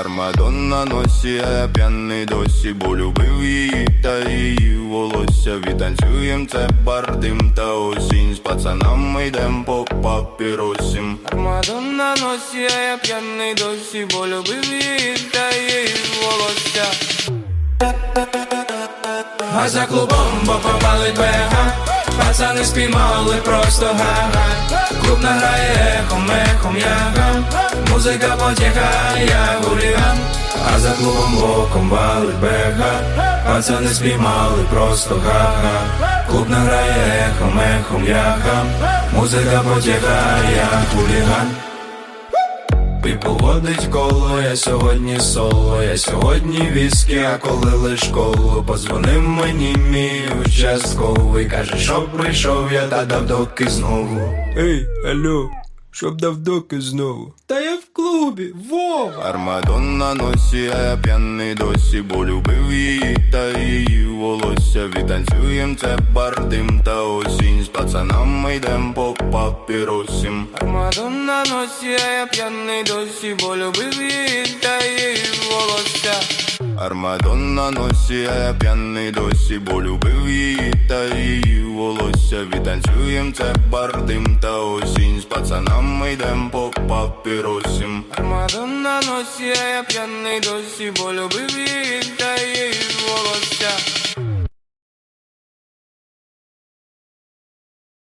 Армадон на носі, а я п'яний досі, бо любив її та її волосся. Відтанцюєм це бардим та осінь. З пацанами йдем по папіросім. Армадон на носі, а я п'яний досі Бо любив її та її волосся А за клубом, бо попали бега Пацани спіймали просто га-га. Клуб награє ехом, ехом яга. Музика потіха, я гуліган. А за клубом боком валить бега. Пацани спіймали просто га-га. Клуб награє ехом, ехом яга. Музика потіха, я гуліган Піпл водить коло, я сьогодні соло, я сьогодні віскі, а коли лиш коло Позвонив мені мій участковий, каже, що прийшов, я та дав доки знову. Ей, алло, щоб дав доки знову. Та я в клубі, Вова! Армадон на носі, а я п'яний досі, бо любив її та її волосся. Відтанцюєм це бардим та осінь. З пацанами йдем по папіросім. Армадон на носі, а я п'яний досі, бо любив її та її волосся. Армадон на носі, а я п'яний досі, бо любив її та її волосся. Відтанцюєм це бардим та осінь. З пацанами йдем по папіросім. Армадон на носі, а я п'яний досі, бо любив її.